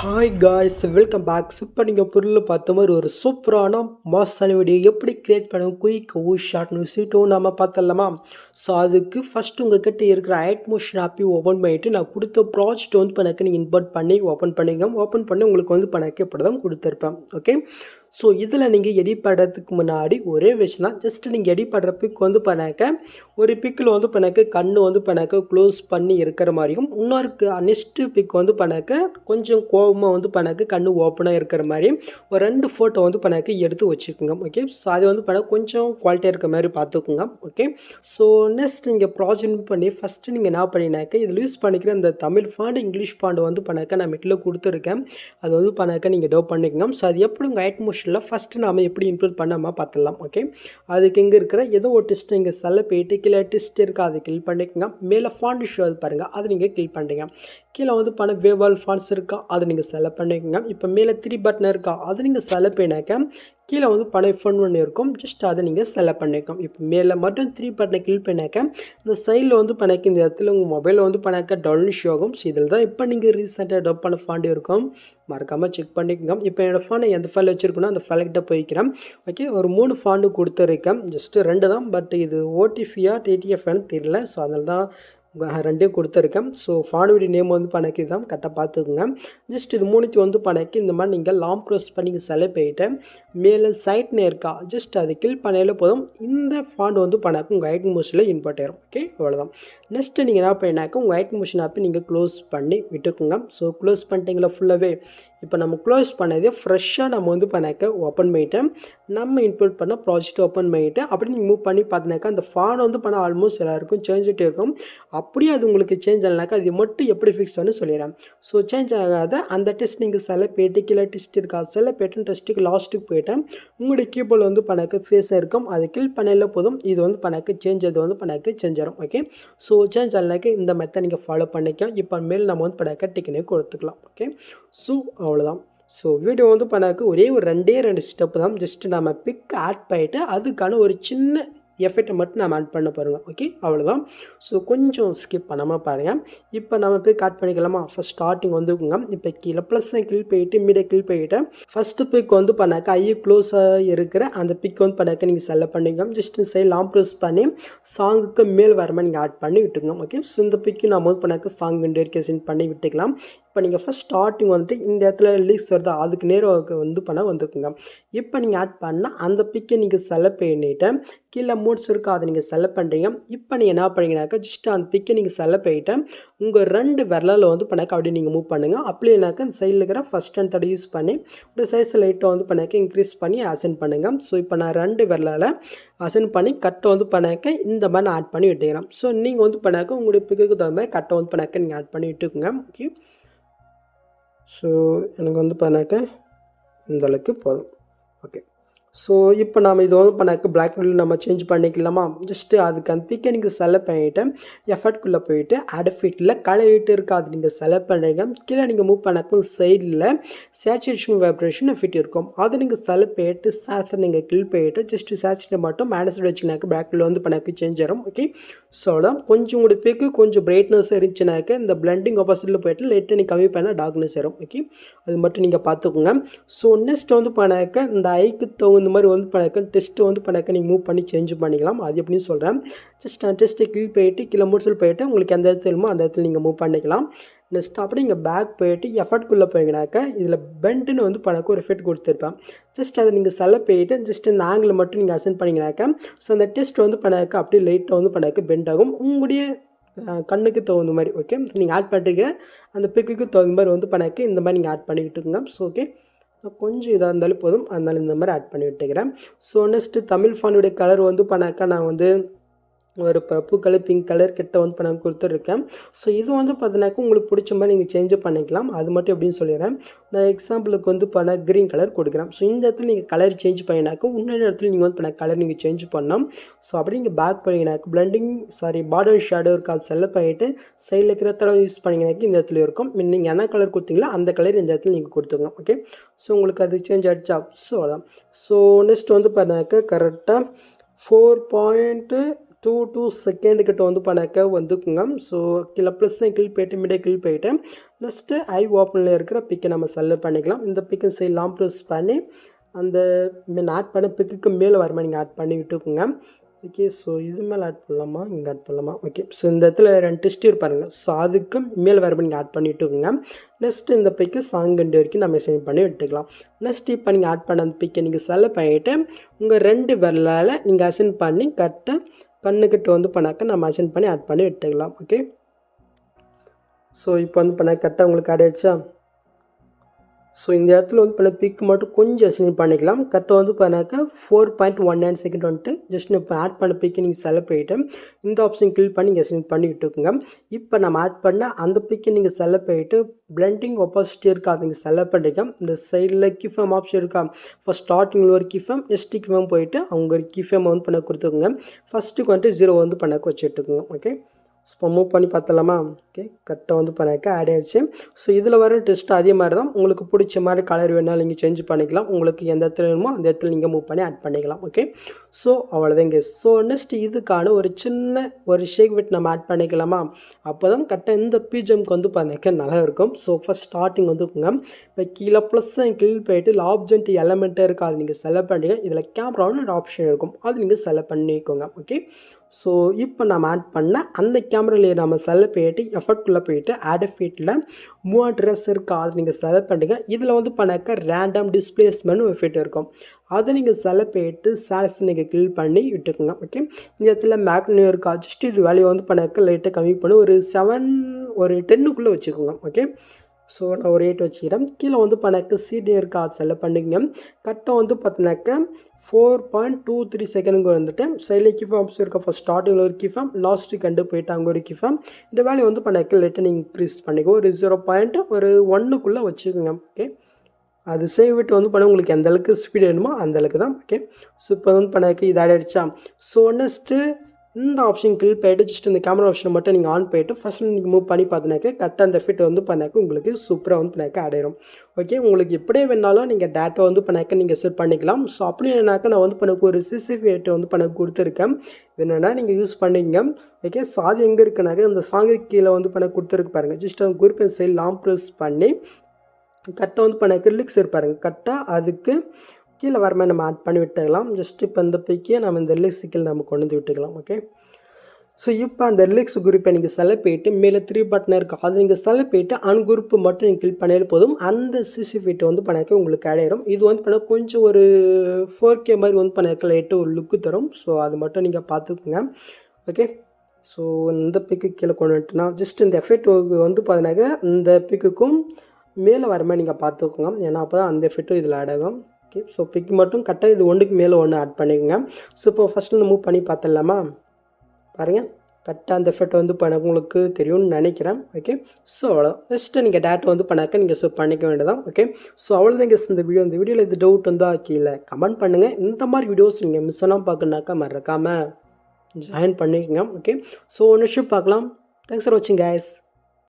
Hi guys welcome back இப்போ நீங்கள் பொருள் பார்த்த மாதிரி ஒரு சூப்பரான மாசான வீடியோ எப்படி கிரியேட் பண்ணும் குயிக் ஓ ஷார்ட் நியூஸிட்டும் நம்ம பார்த்தலாமா ஸோ அதுக்கு ஃபஸ்ட்டு உங்கள் கிட்டே இருக்கிற ஐட் மோஷன் ஆப்பி ஓப்பன் பண்ணிவிட்டு நான் கொடுத்த ப்ராஜெக்ட் வந்து பண்ணக்கு நீங்கள் இன்வெர்ட் பண்ணி ஓப்பன் பண்ணிங்க ஓப்பன் பண்ணி உங்களுக்கு வந்து பணக்கே இப்படி தான் கொடுத்துருப்பேன். ஓகே ஸோ இதில் நீங்கள் எடிட் பண்ணுறதுக்கு முன்னாடி ஒரே விஷயம் தான். ஜஸ்ட் நீங்கள் எடிட் பண்ணுற பிக் வந்து பண்ணாக்க ஒரு பிக்கில் வந்து பண்ணாக்க கண் வந்து பண்ணாக்க க்ளோஸ் பண்ணி இருக்கிற மாதிரியும் இன்னொரு நெக்ஸ்ட்டு பிக் வந்து பண்ணாக்க கொஞ்சம் கோபமாக வந்து பண்ணாக்க கண் ஓப்பனாக இருக்கிற மாதிரி ஒரு ரெண்டு ஃபோட்டோ வந்து பண்ணாக்க எடுத்து வச்சுக்கோங்க. ஓகே ஸோ அது வந்து பண்ண கொஞ்சம் குவாலிட்டியாக இருக்க மாதிரி பார்த்துக்கோங்க. ஓகே ஸோ நெக்ஸ்ட் நீங்கள் ப்ராஜெக்ட் பண்ணி ஃபஸ்ட்டு நீங்கள் என்ன பண்ணினாக்க இதில் யூஸ் பண்ணிக்கிற இந்த தமிழ் ஃபாண்ட் இங்கிலீஷ் ஃபாண்ட் வந்து பண்ணாக்க நான் மிட்டில் கொடுத்துருக்கேன். அது வந்து பண்ணாக்க நீங்கள் டோ பண்ணிக்கோங்க. ஸோ அது எப்படி உங்கள் ஐட் மோஷனில் ஃபஸ்ட்டு நாம் எப்படி இன்க்ளூட் பண்ணாமல் பார்த்துடலாம் ஓகே அதுக்கு இங்கே இருக்கிற ஏதோ ஒரு டிஸ்ட் நீங்கள் செல்ல போயிட்டு கீழே டிஸ்ட் இருக்கா அதை கிளிக் பண்ணிக்கோங்க. மேலே ஃபாண்ட் ஷோ பாருங்கள் அதை நீங்கள் கிளிக் பண்ணுறீங்க கீழே வந்து பண்ண வேவால் ஃபாண்ட்ஸ் இருக்கா அதை நீங்கள் செலக்ட் பண்ணிக்கோங்க. இப்போ மேலே த்ரீ பட்டன் இருக்கா அதை நீங்கள் செலக்ட் பண்ணிக்க கீழே வந்து பழைய ஃபோன் ஒன்று இருக்கும் ஜஸ்ட் அதை நீங்கள் செலக்ட் பண்ணிக்கோம் இப்போ மேலே மட்டும் த்ரீ பட்டனை கிளிக் பண்ணாக்க இந்த சைடில் வந்து பண்ணாக்க இந்த இடத்துல உங்கள் மொபைலில் வந்து பண்ணாக்க டவுன் ஷோ ஆகும். ஸோ இதில் தான் இப்போ நீங்கள் ரீசெண்டாக டப் பண்ண ஃபாண்ட் இருக்கும். மறக்காமல் செக் பண்ணிக்கோங்க. இப்போ என்னோடய ஃபோனை எந்த ஃபைல் வச்சுருக்கணும் அந்த ஃபைல்கிட்ட போய்க்கிறேன். ஓகே ஒரு மூணு ஃபாண்டு கொடுத்துருக்கேன். ஜஸ்ட்டு ரெண்டு தான் பட் இது ஓடிஃபியா டிடிஎஃப்னு தெரியல. ஸோ அதில் தான் ரெண்டையும் கொடுத்துருக்கேன். ஸோ ஃபானுடைய நேம் வந்து பணக்கி தான். கரெக்டாக பார்த்துக்குங்க. ஜஸ்ட் இது மூணுத்தி வந்து பணக்கி. இந்த மாதிரி நீங்கள் லாங் ப்ரெஸ் பண்ணி செலக்ட் போயிட்டு மேலே சைட்னு இருக்கா? ஜஸ்ட் அது கில் பண்ணையில் போதும். இந்த ஃபாண்ட் வந்து பணக்கு உங்கள் ஐட் மோஷனில் இன்பர்ட் ஆயிரும். ஓகே அவ்வளோதான் நெக்ஸ்ட்டு நீங்கள் என்ன பண்ணினாக்க உங்கள் ஐட் மோஷன் ஆப்பை நீங்கள் க்ளோஸ் பண்ணி விட்டுக்குங்க. ஸோ க்ளோஸ் பண்ணிட்டீங்களா ஃபுல்லாகவே இப்போ நம்ம க்ளோஸ் பண்ணதே ஃப்ரெஷ்ஷாக நம்ம வந்து பண்ணாக்க ஓப்பன் பண்ணிட்டேன் நம்ம இன்புட் பண்ண ப்ராஜெக்ட் ஓப்பன் பண்ணிவிட்டு அப்படி நீங்கள் மூவ் பண்ணி பார்த்தினாக்கா அந்த ஃபான் வந்து பண்ண ஆல்மோஸ்ட் எல்லாருக்கும் சேஞ்ச் இருக்கும். அப்படியே அது உங்களுக்கு சேஞ்ச் ஆகலனாக்கா அது மட்டும் எப்படி ஃபிக்ஸ் பண்ணு சொல்லிடுறேன். ஸோ சேஞ்ச் ஆகாத அந்த டெஸ்ட் நீங்கள் சில போயிட்டு கீழே டெஸ்ட் இருக்கா? சில பேட்டன் டெஸ்ட்டுக்கு லாஸ்ட்டுக்கு போயிட்டேன். உங்களுடைய கீபோர்டில் வந்து பணக்கு ஃபேஸ் இருக்கும். அது கில் பண்ணல போதும். இது வந்து பணக்கு சேஞ்ச் அது வந்து பணக்கு சேஞ்ச் ஆகும் ஓகே ஸோ சேஞ்ச் ஆகலனாக்க இந்த மெத்தட் நீங்கள் ஃபாலோ பண்ணிக்கலாம் இப்போ மேல் நம்ம வந்து பணக்க டிக்கனே கொடுத்துக்கலாம். ஓகே ஸோ அவ்வளோதான் ஸோ வீடியோ வந்து பண்ணாக்கு ஒரே ஒரு ரெண்டே ரெண்டு ஸ்டெப்பு தான். ஜஸ்ட் நம்ம பிக் ஆட் பண்ணிவிட்டு அதுக்கான ஒரு சின்ன எஃபெக்ட்டை மட்டும் நம்ம ஆட் பண்ண பாருங்க ஓகே அவ்வளோதான் ஸோ கொஞ்சம் ஸ்கிப் பண்ணாமல் பாருங்கள் இப்போ நம்ம போய் கட் பண்ணிக்கலாமா? ஃபஸ்ட் ஸ்டார்டிங் வந்துக்குங்க இப்போ கீழே ப்ளஸ் கில் போயிட்டு மீடியா கில் போயிட்டு ஃபஸ்ட்டு பிக் வந்து பண்ணாக்க ஐயோ க்ளோஸாக இருக்கிற அந்த பிக் வந்து பண்ணாக்க நீங்கள் செலக்ட் பண்ணிங்க ஜஸ்ட் சைட் லாங் ப்ரெஸ் பண்ணி சாங்குக்கு மேல் வரமா நீங்கள் ஆட் பண்ணி விட்டுங்க ஓகே ஸோ இந்த பிக்கு நம்ம வந்து பண்ணாக்க சாங் வெரிஃபிகேஷன் பண்ணி விட்டுக்கலாம். இப்போ நீங்கள் ஃபஸ்ட் ஸ்டார்டிங் வந்துட்டு இந்த இடத்துல லீக்ஸ் வருதா? அதுக்கு நேரம் வந்து பண்ண வந்துக்குங்க இப்போ நீங்கள் ஆட் பண்ணால் அந்த பிக்கை நீங்கள் செலக்ட் பண்ணிவிட்டு கீழே மூட்ஸ் இருக்கா அதை நீங்கள் செலக்ட் பண்ணுறீங்க இப்போ நீங்கள் என்ன பண்ணீங்கன்னாக்கா ஜஸ்ட் அந்த பிக்கை நீங்கள் செலக்ட் பண்ணிவிட்டு உங்கள் ரெண்டு விரலில் வந்து பண்ணாக்க அப்படியே நீங்கள் மூவ் பண்ணுங்கள் அப்படின்னாக்கா அந்த சைடில் இருக்கிற ஃபஸ்ட் அண்ட் தேர்ட் யூஸ் பண்ணி ஒரு சைஸ் லைட்டை வந்து பண்ணாக்க இன்க்ரீஸ் பண்ணி அசன் பண்ணுங்கள் ஸோ இப்போ நான் ரெண்டு விரலால் அசன் பண்ணி கட்டை வந்து பண்ணாக்க இந்த மாதிரி நான் ஆட் பண்ணி விட்டுக்கிறேன். ஸோ நீங்கள் வந்து பண்ணாக்க உங்களுடைய பிக்குக்கு தகுந்த மாதிரி கட்டை வந்து பண்ணாக்க நீங்கள் ஆட் பண்ணி விட்டுக்குங்க. ஓகே ஸோ எனக்கு வந்து பார்த்தாக்க இந்தளவுக்கு போதும். ஓகே ஸோ இப்போ நம்ம இது வந்து பண்ணாக்க பிளாக் வீல் நம்ம சேஞ்ச் பண்ணிக்கலாமா? ஜஸ்ட்டு அதுக்கு அந்த பிக்கை நீங்கள் செலக்ட் பண்ணிவிட்டு எஃபர்ட்குள்ளே போயிட்டு அடஃபிட்டில் கலரிட்டு இருக்குது. அது நீங்கள் செலக்ட் பண்ணுறீங்க கீழே நீங்கள் மூவ் பண்ணாக்கும் சைடில் சேச்சுரேஷன் வைப்ரேஷன் எஃபிட் இருக்கும். அது நீங்கள் செலக்ட் பண்ணிட்டு சேச்சர் நீங்கள் கில் போயிட்டு ஜஸ்ட்டு சேச்சரை மட்டும் மேனேஜ் வச்சுனாக்க பிளாக் வந்து பண்ணாக்கு சேஞ்ச் ஆகும் ஓகே ஸோ அதான். கொஞ்சம் உங்களுடைய பிக்கு கொஞ்சம் பிரைட்னஸ் இருந்துச்சுனாக்க இந்த பிளண்டிங் ஆப்போசிட்டில் போயிட்டு லைட்டை நீங்கள் கம்மி பண்ணால் டார்க்னஸ் வரும் ஓகே அது மட்டும் நீங்கள் பார்த்துக்கோங்க. ஸோ நெக்ஸ்ட் வந்து பண்ணாக்க இந்த ஐக்கு தகுந்த இந்த மாதிரி வந்து பண்ணாக்க டெஸ்ட்டு வந்து பண்ணாக்க நீங்கள் மூவ் பண்ணி சேஞ்ச் பண்ணிக்கலாம். அது எப்படின்னு சொல்கிறேன் ஜஸ்ட் நான் டெஸ்ட்டை கீழ் போயிட்டு கீழே முடிச்சல் போயிட்டு உங்களுக்கு எந்த இடத்துல வேணுமோ அந்த இடத்துல நீங்கள் மூவ் பண்ணிக்கலாம். நெக்ஸ்ட் அப்படி இங்கே பேக் போயிட்டு எஃபர்ட்குள்ளே போயிங்கனாக்கா இதில் பெண்ட்டுன்னு வந்து பணக்கு ஒரு எஃபெக்ட் கொடுத்துருப்பேன். ஜஸ்ட் அதை நீங்கள் செல போயிட்டு ஜஸ்ட் இந்த ஆங்கிள் மட்டும் நீங்கள் அசென்ட் பண்ணிங்கனாக்கா ஸோ அந்த டெஸ்ட் வந்து பண்ணாக்க அப்படியே லைட்டாக வந்து பண்ணாக்க பெண்ட் ஆகும். உங்களுடைய கண்ணுக்கு தகுந்த மாதிரி ஓகே நீங்கள் ஆட் பண்ணுறீங்க அந்த பிக்குக்கு தகுந்த மாதிரி வந்து பண்ணாக்க இந்த மாதிரி நீங்கள் ஆட் பண்ணிக்கிட்டுங்க ஸோ ஓகே கொஞ்சம் இதாக இருந்தாலும் போதும். அதனால் இந்த மாதிரி ஆட் பண்ணி விட்டுக்கிறேன். ஸோ நெக்ஸ்ட்டு தமிழ் ஃபானுடைய கலர் வந்து பண்ணாக்கா நான் வந்து ஒரு பப்பு கலர் பிங்க் கலர் கிட்ட வந்து பண்ண கொடுத்துருக்கேன் ஸோ இது வந்து பார்த்தீங்கன்னாக்கா உங்களுக்கு பிடிச்ச மாதிரி நீங்கள் சேஞ்ச் பண்ணிக்கலாம். அது மட்டும் எப்படின்னு சொல்லிடுறேன். நான் எக்ஸாம்பிளுக்கு வந்து பண்ண க்ரீன் கலர் கொடுக்குறேன். ஸோ இந்த இடத்துல நீங்கள் கலர் சேஞ்ச் பண்ணினாக்கா இன்னொரு இடத்துல நீங்கள் வந்து பண்ண கலர் நீங்கள் சேஞ்ச் பண்ணோம் ஸோ அப்படி நீங்கள் பேக் பண்ணிங்கனாக்கா பிளண்டிங் சாரி பார்டர் ஷேடோ இருக்கா அது செலக்ட் பண்ணிவிட்டு சைடில் இருக்கிற தடவை யூஸ் பண்ணிங்கனாக்கா இந்த இடத்துல இருக்கும். நீங்கள் என்ன கலர் கொடுத்தீங்களோ அந்த கலர் இந்த இடத்துல நீங்கள் கொடுத்துங்க ஓகே ஸோ உங்களுக்கு அது சேஞ்ச் ஆகிடுச்சா ஸோ அதான் ஸோ நெக்ஸ்ட் வந்து பண்ணாக்க கரெக்டாக four point two two second கிட்ட வந்து பண்ணாக்க வந்துக்குங்க. ஸோ கீழே ப்ளஸ் கில் போயிட்டு மிடே கிளிப் போயிட்டு நெக்ஸ்ட்டு ஐ ஓப்பனில் இருக்கிற பிக்கை நம்ம செலக்ட் பண்ணிக்கலாம். இந்த பிக்கை சைட் ப்ளஸ் ப்ரெஸ் பண்ணி அந்த மீன் ஆட் பண்ண பிக்குக்கு மேலே வர மாதிரி நீங்கள் ஆட் பண்ணி விட்டுக்குங்க. ஓகே ஸோ இது மேலே ஆட் பண்ணலாமா? இங்கே ஆட் பண்ணலாமா? ஓகே ஸோ இந்த இடத்துல ரெண்டு டெஸ்ட் இருப்பாருங்க ஸோ அதுக்கு மேலே வர நீங்கள் ஆட் பண்ணிவிட்டுக்குங்க நெக்ஸ்ட்டு நெக்ஸ்ட் இந்த பிக்கு சாங் ரெண்டு வரைக்கும் நம்ம சென்ட் பண்ணி விட்டுக்கலாம். நெக்ஸ்ட் இப்போ நீங்கள் ஆட் பண்ண அந்த பிக்கை நீங்கள் செலக்ட் பண்ணிவிட்டு உங்கள் ரெண்டு விரலால் நீங்கள் அசென்ட் பண்ணி கரெக்டாக கண்ணுக்கிட்ட வந்து பண்ணாக்க நம்ம அசென்ட் பண்ணி ஆட் பண்ணி விட்டுக்கலாம் ஓகே ஸோ இப்போ வந்து பண்ண கரெக்டாக உங்களுக்கு ஆட் ஸோ இந்த இடத்துல வந்து பண்ண பிக் மட்டும் கொஞ்சம் அசைன் பண்ணிக்கலாம். கரெக்டாக வந்து பண்ணாக்கா four point one nine second வந்துட்டு ஜஸ்ட் இப்போ ஆட் பண்ண பிக்கு நீங்கள் செலக்ட் பண்ணிவிட்டு இந்த ஆப்ஷன் கிளிக் பண்ணி நீங்கள் அசைன் பண்ணி இப்போ நம்ம ஆட் பண்ண அந்த பிக்கை நீங்கள் செலக்ட் பண்ணிவிட்டு பிளண்டிங் ஒப்பாசிட்டி இருக்கா அதை நீங்கள் செலக்ட் பண்ணிக்க இந்த சைடில் கிஃபம் ஆப்ஷன் இருக்கா ஃபஸ்ட் ஸ்டார்டிங்கில் ஒரு கிஃபம் எஸ்டி கிஃபம் போயிட்டு அவங்க ஒரு கிஃபம் வந்து பண்ண கொடுத்துக்கோங்க. ஃபஸ்ட்டுக்கு வந்துட்டு ஜீரோ வந்து பண்ண வச்சுட்டுக்குங்க ஓகே இப்போ மூவ் பண்ணி பார்த்தலாமா ஓகே கரெக்டாக வந்து பண்ணாக்க ஆட் ஆயிடுச்சு ஸோ இதில் வர டெஸ்ட் அதே மாதிரி தான் உங்களுக்கு பிடிச்ச மாதிரி கலர் வேணாலும் நீங்கள் சேஞ்ச் பண்ணிக்கலாம். உங்களுக்கு எந்த இடத்துல வேணுமோ அந்த இடத்துல நீங்கள் மூவ் பண்ணி ஆட் பண்ணிக்கலாம். ஓகே ஸோ அவ்வளோதாங்க ஸோ நெக்ஸ்ட் இதுக்கான ஒரு சின்ன ஒரு ஷேக் விட் நம்ம ஆட் பண்ணிக்கலாமா? அப்போ தான் கரெக்டாக இந்த பிஜிஎம்க்கு வந்து பண்ணிக்க நல்லா இருக்கும் ஸோ ஃபஸ்ட் ஸ்டார்டிங் வந்துக்குங்க இப்போ கீழே ப்ளஸ் கீழ் போயிட்டு லாப்ஜென்ட் எலமெண்ட்டாக எலமெண்ட்டே இருக்குது. அது நீங்கள் செலக்ட் பண்ணிக்க இதில் கேமரான்னு ஒரு ஆப்ஷன் இருக்கும். அது நீங்கள் செலக்ட் பண்ணிக்கோங்க. ஓகே ஸோ இப்போ நம்ம ஆட் பண்ண அந்த கேமராலேயே நம்ம செலக்ட் போயிட்டு எஃபர்ட்குள்ளே போயிட்டு ஆட் ஃபீட்டில் மூவா ட்ரெஸ் இருக்கா? அது நீங்கள் செலக்ட் பண்ணுங்க. இதில் வந்து பண்ணாக்க ரேண்டம் டிஸ்பிளேஸ்மெண்ட் எஃபெக்ட் இருக்கும். அதை நீங்கள் செலக்ட் போயிட்டு சாரஸ் நீங்கள் கிளிக் பண்ணி விட்டுக்குங்க. ஓகே இந்த இடத்துல மேக்னியூ இருக்கா? ஜஸ்ட் இது வேல்யூ வந்து பண்ணாக்க லைட்டாக கம்மி பண்ணி. ஒரு செவன் ஒரு டென்னுக்குள்ளே வச்சுக்கோங்க. ஓகே ஸோ நான் ஒரு எயிட் வச்சுக்கிறேன். கீழே வந்து பண்ணாக்க சிடி இருக்கா? செலக்ட் பண்ணிக்கங்க. கரெக்டாக வந்து பார்த்தினாக்க ஃபோர் பாயிண்ட் டூ த்ரீ செகண்டுக்கு வந்துட்டு சைடில் கிஃபாம் இருக்க ஃபஸ்ட் ஸ்டார்டிங்கில் ஒரு கிஃபாம் லாஸ்ட்டு கண்டு போயிட்டு அங்கே ஒரு கிஃபாம் இந்த வேலையை வந்து பண்ணாக்க லைட்டாக நீங்கள் இன்க்ரீஸ் பண்ணிக்கோ. ஒரு ஜீரோ பாயிண்ட் ஒரு ஒன்றுக்குள்ளே வச்சுக்கோங்க ஓகே அது சேவ் விட்டு வந்து பண்ண உங்களுக்கு எந்த அளவுக்கு ஸ்பீட் வேணுமோ அந்த அளவுக்கு தான் ஓகே ஸோ இப்போ வந்து பண்ணக்கு இது ஆட் ஆகிடுச்சா ஸோ நெக்ஸ்ட்டு இந்த ஆப்ஷன் கிளிக் பண்ணிட்டு ஜஸ்ட் இந்த கேமரா ஆப்ஷனை மட்டும் நீங்கள் ஆன் பண்ணிட்டு ஃபஸ்ட் நீங்கள் மூவ் பண்ணி பார்த்தினாக்க கரெக்டாக அந்த ஃபிட் வந்து பண்ணாக்க உங்களுக்கு சூப்பராக வந்து பண்ணாக்க அடையிடும் ஓகே உங்களுக்கு எப்படியே வேணாலும் நீங்கள் டேட்டா வந்து பண்ணாக்க நீங்கள் செட் பண்ணிக்கலாம். ஸோ அப்படி என்னாக்க நான் வந்து பண்ணக்கு ஒரு சிசிஃபேட்டை வந்து பண்ண கொடுத்துருக்கேன். என்னென்னா நீங்கள் யூஸ் பண்ணிங்க. ஓகே ஸோ அது எங்கே இருக்குனாக்க அந்த சாங்கு கீழே வந்து பண்ண கொடுத்துருக்கு பாருங்கள் ஜஸ்ட் அந்த குறிப்பிட்ட சைட் லாம் ப்ரெஸ் பண்ணி கரெக்டாக வந்து பண்ண லிக்ஸ் இருப்பாருங்க கரெக்டாக அதுக்கு கீழே வர மாதிரி நம்ம ஆட் பண்ணி விட்டுக்கலாம். ஜஸ்ட் இப்போ இந்த பிக்கே நம்ம இந்த லிக்ஸுக்கில் நம்ம கொண்டு வந்து விட்டுக்கலாம் ஓகே ஸோ இப்போ அந்த லிக்ஸ் குரூப்பை நீங்கள் செலக்ட் போயிட்டு மேலே த்ரீ பட்டன் இருக்கும் அதை நீங்கள் செலக்ட் போயிட்டு அன் குரூப்பு மட்டும் நீங்கள் கிளிக் பண்ணியால் போதும். அந்த சிசி ஃபீட்டை வந்து பண்ணாக்க உங்களுக்கு கிடையிடும் இது வந்து பண்ண கொஞ்சம் ஒரு ஃபோர் கே மாதிரி வந்து பண்ணாக்க லைட்டு ஒரு லுக்கு தரும். ஸோ அது மட்டும் நீங்கள் பார்த்துக்குங்க ஓகே ஸோ இந்த பிக்கு கீழே கொண்டு வந்துட்டுனா ஜஸ்ட் இந்த எஃபெக்ட் வந்து பார்த்தீங்கன்னாக்க இந்த பிக்குக்கும் மேலே வர மாதிரி நீங்கள் பார்த்துக்கோங்க. ஏன்னா அப்போ தான் அந்த எஃபெக்ட்டும் இதில் ஆட் ஆகும். ஓகே ஸோ பிக் மட்டும் கரெக்டாக இது ஒன்றுக்கு மேலே ஒன்று ஆட் பண்ணிக்கோங்க. ஸோ இப்போ ஃபஸ்ட்டு இந்த மூவ் பண்ணி பார்த்துடலாமா? பாருங்கள் கரெக்டாக அந்த எஃபெக்ட் வந்து பண்ண உங்களுக்கு தெரியும்னு நினைக்கிறேன். ஓகே ஸோ அவ்வளோ ஜஸ்ட்டு நீங்கள் டேட்டா வந்து பண்ணாக்க நீங்கள் ஸோ பண்ணிக்க வேண்டியதான் ஓகே ஸோ அவ்வளோதான் இங்கே இந்த வீடியோ இந்த வீடியோவில் இது டவுட் வந்தால் கீழே கமெண்ட் பண்ணுங்கள் இந்த மாதிரி வீடியோஸ் நீங்கள் மிஸ் எல்லாம் பார்க்கணுனாக்கா மறக்காமல் ஜாயின் பண்ணிக்கோங்க. ஓகே ஸோ ஒன்று பார்க்கலாம். தேங்க்ஸ் ஃபார் வாட்சிங் கைஸ்